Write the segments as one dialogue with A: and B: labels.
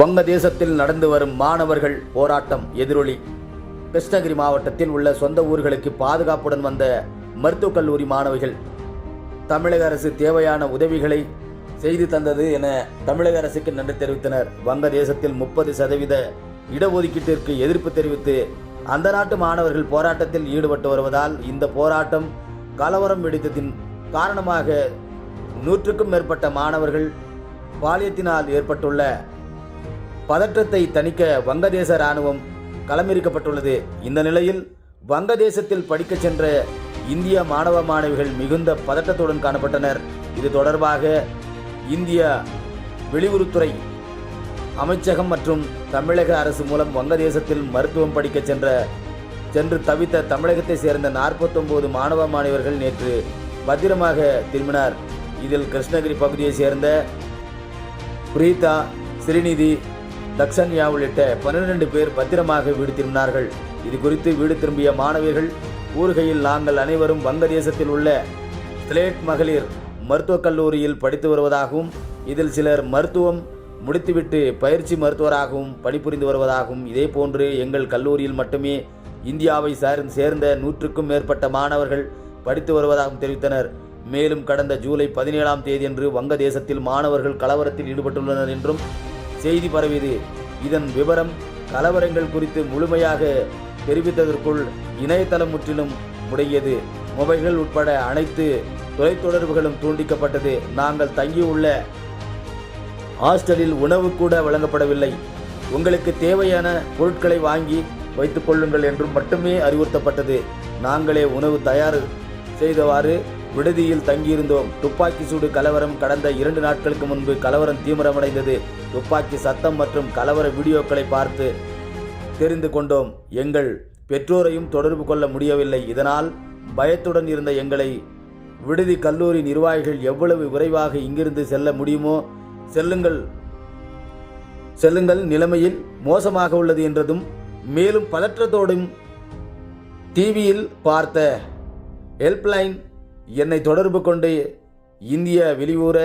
A: வங்கதேசத்தில் நடந்து வரும் மாணவர்கள் போராட்டம் எதிரொலி. கிருஷ்ணகிரி மாவட்டத்தில் உள்ள சொந்த ஊர்களுக்கு பாதுகாப்புடன் வந்த மருத்துவக் கல்லூரி மாணவிகள். தமிழக அரசு தேவையான உதவிகளை செய்து தந்தது என தமிழக அரசுக்கு நன்றி தெரிவித்தனர். வங்கதேசத்தில் முப்பது சதவீத இடஒதுக்கீட்டிற்கு எதிர்ப்பு தெரிவித்து அந்த நாட்டு மாணவர்கள் போராட்டத்தில் ஈடுபட்டு வருவதால் இந்த போராட்டம் கலவரம் வெடித்ததின் காரணமாக நூற்றுக்கும் மேற்பட்ட மாணவர்கள் பாலியத்தினால் ஏற்பட்டுள்ள பதற்றத்தை தணிக்க வங்கதேச இராணுவம் களமிறக்கப்பட்டுள்ளது. இந்த நிலையில் வங்கதேசத்தில் படிக்கச் சென்ற இந்திய மாணவ மாணவிகள் மிகுந்த பதட்டத்துடன் காணப்பட்டனர். இது தொடர்பாக இந்திய வெளியுறவுத்துறை அமைச்சகம் மற்றும் தமிழக அரசு மூலம் வங்கதேசத்தில் மருத்துவம் படிக்கச் சென்ற சென்று தவித்த தமிழகத்தை சேர்ந்த 49 மாணவ மாணவர்கள் நேற்று பத்திரமாக திரும்பினார். இதில் கிருஷ்ணகிரி பகுதியைச் சேர்ந்த பிரீதா ஸ்ரீநிதி தக்ஷன்யா உள்ளிட்ட பன்னிரண்டு பேர் பத்திரமாக வீடு திரும்பினார்கள். இது குறித்து வீடு திரும்பிய மாணவிகள் கூறுகையில் நாங்கள் அனைவரும் வங்கதேசத்தில் உள்ள ஸ்லேட் மகளிர் மருத்துவக் கல்லூரியில் படித்து வருவதாகவும் இதில் சிலர் மருத்துவம் முடித்துவிட்டு பயிற்சி மருத்துவராகவும் பணிபுரிந்து வருவதாகவும் இதேபோன்று எங்கள் கல்லூரியில் மட்டுமே இந்தியாவை சார்ந்து சேர்ந்த நூற்றுக்கும் மேற்பட்ட மாணவர்கள் படித்து வருவதாகவும் தெரிவித்தனர். மேலும் கடந்த ஜூலை பதினேழாம் தேதியன்று வங்கதேசத்தில் மாணவர்கள் கலவரத்தில் ஈடுபட்டுள்ளனர் என்றும் செய்தி பரவியது. இதன் விவரம் கலவரங்கள் குறித்து முழுமையாக தெரிவித்ததற்குள் இணையதளம் முற்றிலும் முடங்கியது. மொபைல்கள் உட்பட அனைத்து தொலைத்தொடர்புகளும் தூண்டிக்கப்பட்டது. நாங்கள் தங்கியுள்ள ஹாஸ்டலில் உணவு கூட வழங்கப்படவில்லை. உங்களுக்கு தேவையான பொருட்களை வாங்கி வைத்துக் கொள்ளுங்கள் என்றும் மட்டுமே அறிவுறுத்தப்பட்டது. நாங்களே உணவு தயார் செய்தவாறு விடுதியில் தங்கியிருந்தோம். துப்பாக்கி சூடு கலவரம் கடந்த இரண்டு நாட்களுக்கு முன்பு கலவரம் தீவிரமடைந்தது. துப்பாக்கி சத்தம் மற்றும் கலவர வீடியோக்களை பார்த்து தெரிந்து கொண்டோம். எங்கள் பெற்றோரையும் தொடர்பு கொள்ள முடியவில்லை. இதனால் பயத்துடன் இருந்த எங்களை விடுதி கல்லூரி நிர்வாகிகள் எவ்வளவு விரைவாக இங்கிருந்து செல்ல முடியுமோ செல்லுங்கள். செல்லுங்கள் நிலைமையில் மோசமாக உள்ளது என்றதும் மேலும் பதற்றத்தோடும் டிவியில் பார்த்த ஹெல்ப்லைன் என்னை தொடர்பு கொண்டு இந்திய வெளியூர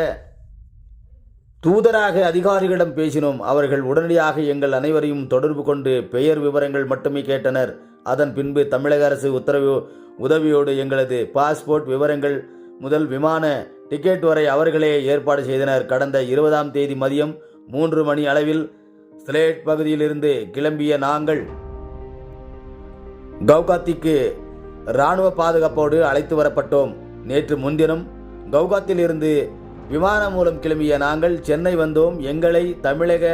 A: தூதராக அதிகாரிகளிடம் பேசினோம். அவர்கள் உடனடியாக எங்கள் அனைவரையும் தொடர்பு கொண்டு பெயர் விவரங்கள் மட்டுமே கேட்டனர். அதன் பின்பு தமிழக அரசு உத்தரவு உதவியோடு எங்களது பாஸ்போர்ட் விவரங்கள் முதல் விமான டிக்கெட் வரை அவர்களே ஏற்பாடு செய்தனர். கடந்த இருபதாம் தேதி மதியம் மூன்று மணி அளவில் ஸ்லேட் பகுதியிலிருந்து கிளம்பிய நாங்கள் கவுகாத்திக்கு இராணுவ பாதுகாப்போடு அழைத்து வரப்பட்டோம். நேற்று முன்தினம் கவுகாத்திலிருந்து விமானம் மூலம் கிளம்பிய நாங்கள் சென்னை வந்தோம். எங்களை தமிழக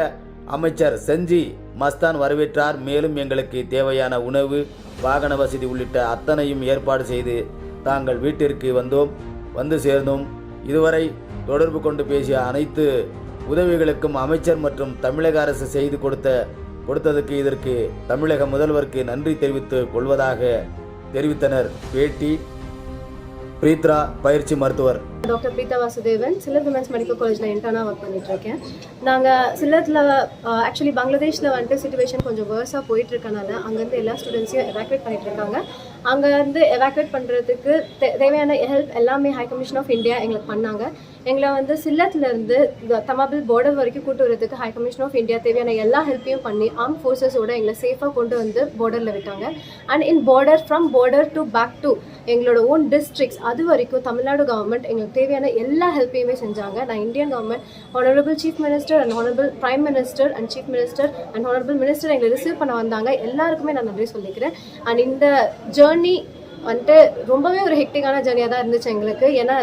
A: அமைச்சர் செஞ்சி மஸ்தான் வரவேற்றார். மேலும் எங்களுக்கு தேவையான உணவு வாகன வசதி உள்ளிட்ட அத்தனையும் ஏற்பாடு செய்து தாங்கள் வீட்டிற்கு வந்தோம். வந்து சேர்ந்தோம். இதுவரை தொடர்பு கொண்டு பேசிய அனைத்து உதவிகளுக்கும் அமைச்சர் மற்றும் தமிழக அரசு செய்து கொடுத்த கொடுத்ததுக்கு இதற்கு தமிழக முதல்வருக்கு நன்றி தெரிவித்துக் கொள்வதாக தெரிவித்தனர். பேட்டி பிரீத்ரா பயிற்சி மருத்துவர்.
B: டாக்டர் பிரீதா வாசுதேவன் சிலர் விமன்ஸ் மெடிக்கல் காலேஜில் இன்டர்னாக ஒர்க் பண்ணிட்டு இருக்கேன். நாங்கள் சிலத்தில் ஆக்சுவலி பங்களாதேஷில் வந்துட்டு சுச்சுவேஷன் கொஞ்சம் வேர்ஸாக போயிட்டு இருக்கனால அங்கேருந்து எல்லா ஸ்டூடெண்ட்ஸையும் எவாக்குவேட் பண்ணிட்டு இருக்காங்க. அங்கேருந்து எவாக்குவேட் பண்ணுறதுக்கு தேவையான ஹெல்ப் எல்லாமே ஹை கமிஷன் ஆஃப் இந்தியா எங்களுக்கு பண்ணாங்க. எங்களை வந்து சில்லத்துலேருந்து தமாபில் பார்டர் வரைக்கும் கூட்டு வரதுக்கு ஹை கமிஷன் ஆஃப் இந்தியா தேவையான எல்லா ஹெல்ப்பையும் பண்ணி ஆர்ம் ஃபோர்ஸஸோட எங்களை சேஃபாக கொண்டு வந்து பார்டரில் விட்டாங்க. And in border from border to back to எங்களோட ஓன் டிஸ்ட்ரிக்ஸ் அது வரைக்கும் தமிழ்நாடு கவர்மெண்ட் எங்களுக்கு தேவையான எல்லா ஹெல்ப்பையுமே செஞ்சாங்க. நான் Indian government honourable chief minister and honourable prime minister and chief minister and honourable minister எங்களை ரிசீவ் பண்ண வந்தாங்க. எல்லாருக்குமே நான் நன்றி சொல்லிக்கிறேன். அண்ட் இந்த ஜேர்னி வந்துட்டு ரொம்பவே ஒரு ஹெக்டிக்கான ஜேர்னியாக தான் இருந்துச்சு எங்களுக்கு. ஏன்னா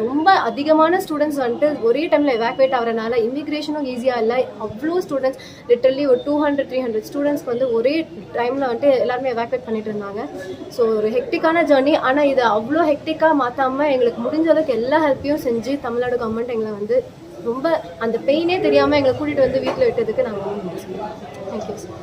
B: ரொம்ப அதிகமான ஸ்டூடெண்ட்ஸ் வந்துட்டு ஒரே டைமில் எவாக்குவேட் ஆகிறனால இமிக்ரேஷனும் ஈஸியாக இல்லை. அவ்வளோ ஸ்டூடெண்ட்ஸ் லிட்டர்லி ஒரு டூ ஹண்ட்ரட் த்ரீ ஹண்ட்ரட் ஸ்டூடெண்ட்ஸ்க்கு வந்து ஒரே டைமில் வந்துட்டு எல்லாருமே எவாக்குவேட் பண்ணிட்டு இருந்தாங்க. ஸோ ஒரு ஹெக்டிக்கான ஜேர்னி ஆனால் இதை அவ்வளோ ஹெக்டிக்காக மாற்றாமல் எங்களுக்கு முடிஞ்ச அளவுக்கு எல்லா ஹெல்ப்பையும் செஞ்சு தமிழ்நாடு கவர்மெண்ட் எங்களை வந்து ரொம்ப அந்த பெயினே தெரியாமல் எங்களை கூட்டிகிட்டு வந்து வீட்டில் விட்டதுக்கு நாங்கள் ரொம்ப நன்றி தேங்க்யூ சார்